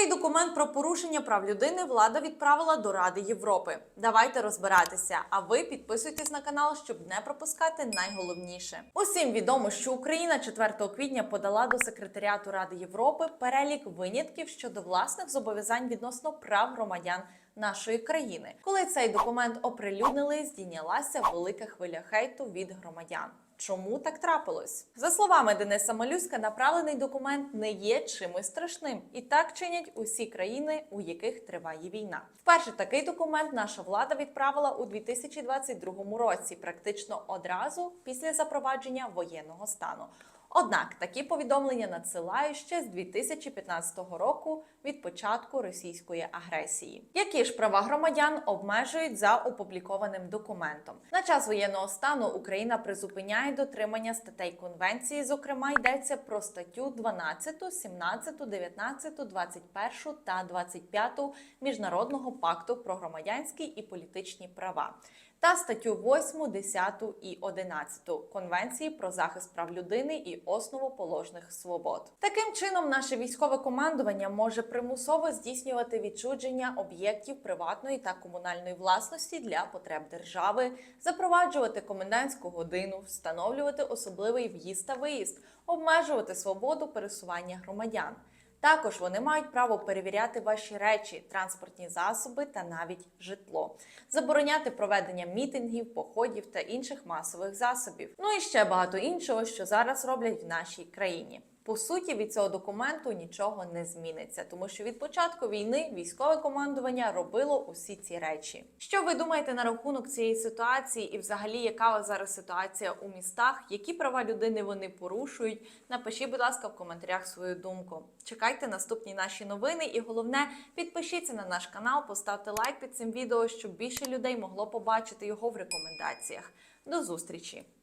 Такий документ про порушення прав людини влада відправила до Ради Європи. Давайте розбиратися. А ви підписуйтесь на канал, щоб не пропускати найголовніше. Усім відомо, що Україна 4 квітня подала до секретаріату Ради Європи перелік винятків щодо власних зобов'язань відносно прав громадян нашої країни. Коли цей документ оприлюднили, здійнялася велика хвиля хейту від громадян. Чому так трапилось? За словами Дениса Малюська, направлений документ не є чимось страшним, і так чинять усі країни, у яких триває війна. Вперше такий документ наша влада відправила у 2022 році, практично одразу після запровадження воєнного стану. Однак такі повідомлення надсилають ще з 2015 року від початку російської агресії. Які ж права громадян обмежують за опублікованим документом? На час воєнного стану Україна призупиняє дотримання статей конвенції. Зокрема, йдеться про статтю 12, 17, 19, 21 та 25 міжнародного пакту про громадянські і політичні права та статтю 8, 10 і 11 Конвенції про захист прав людини і основоположних свобод. Таким чином, наше військове командування може примусово здійснювати відчудження об'єктів приватної та комунальної власності для потреб держави, запроваджувати комендантську годину, встановлювати особливий в'їзд та виїзд, обмежувати свободу пересування громадян. Також вони мають право перевіряти ваші речі, транспортні засоби та навіть житло, забороняти проведення мітингів, походів та інших масових засобів. Ну і ще багато іншого, що зараз роблять в нашій країні. По суті, від цього документу нічого не зміниться, тому що від початку війни військове командування робило усі ці речі. Що ви думаєте на рахунок цієї ситуації, і взагалі, яка у вас зараз ситуація у містах? Які права людини вони порушують? Напишіть, будь ласка, в коментарях свою думку. Чекайте наступні наші новини, і головне, підпишіться на наш канал, поставте лайк під цим відео, щоб більше людей могло побачити його в рекомендаціях. До зустрічі!